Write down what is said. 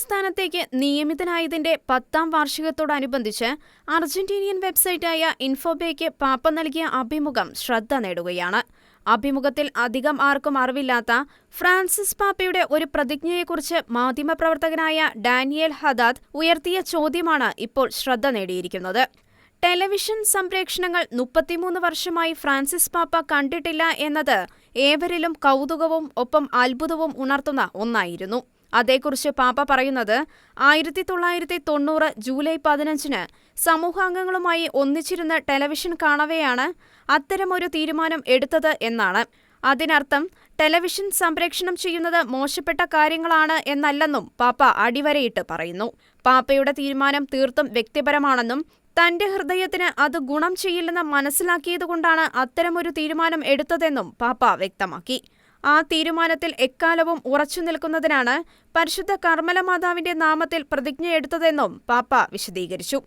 സ്ഥാനത്തേക്ക് നിയമിതനായതിന്റെ പത്താം വാർഷികത്തോടനുബന്ധിച്ച് അർജന്റീനിയൻ വെബ്സൈറ്റായ ഇൻഫോബേക്ക് പാപ്പ നൽകിയ അഭിമുഖം ശ്രദ്ധ നേടുകയാണ്. അഭിമുഖത്തിൽ അധികം ആർക്കും അറിവില്ലാത്ത ഫ്രാൻസിസ് പാപ്പയുടെ ഒരു പ്രതിജ്ഞയെക്കുറിച്ച് മാധ്യമപ്രവർത്തകനായ ഡാനിയൽ ഹദാദ് ഉയർത്തിയ ചോദ്യമാണ് ഇപ്പോൾ ശ്രദ്ധ നേടിയിരിക്കുന്നത്. ടെലിവിഷൻ സംപ്രേക്ഷണങ്ങൾ മുപ്പത്തിമൂന്ന് വർഷമായി ഫ്രാൻസിസ് പാപ്പ കണ്ടിട്ടില്ല എന്നത് ഏവരിലും കൗതുകവും ഒപ്പം അത്ഭുതവും ഉണർത്തുന്ന ഒന്നായിരുന്നു. അതേക്കുറിച്ച് പാപ്പ പറയുന്നത് ആയിരത്തി തൊള്ളായിരത്തി തൊണ്ണൂറ് ജൂലൈ പതിനഞ്ചിന് സമൂഹാംഗങ്ങളുമായി ഒന്നിച്ചിരുന്ന് ടെലിവിഷൻ കാണവെയാണ് അത്തരമൊരു തീരുമാനം എടുത്തത് എന്നാണ്. അതിനർത്ഥം ടെലിവിഷൻ സംപ്രേക്ഷണം ചെയ്യുന്നത് മോശപ്പെട്ട കാര്യങ്ങളാണ് എന്നല്ലെന്നും പാപ്പ അടിവരയിട്ട് പറയുന്നു. പാപ്പയുടെ തീരുമാനം തീർത്തും വ്യക്തിപരമാണെന്നും തന്റെ ഹൃദയത്തിന് അത് ഗുണം ചെയ്യില്ലെന്ന് മനസ്സിലാക്കിയതുകൊണ്ടാണ് അത്തരമൊരു തീരുമാനം എടുത്തതെന്നും പാപ്പ വ്യക്തമാക്കി. ആ തീരുമാനത്തിൽ എക്കാലവും ഉറച്ചു നിൽക്കുന്നതിനാണ് പരിശുദ്ധ കർമ്മല മാതാവിന്റെ നാമത്തിൽ പ്രതിജ്ഞയെടുത്തതെന്നും പാപ്പ വിശദീകരിച്ചു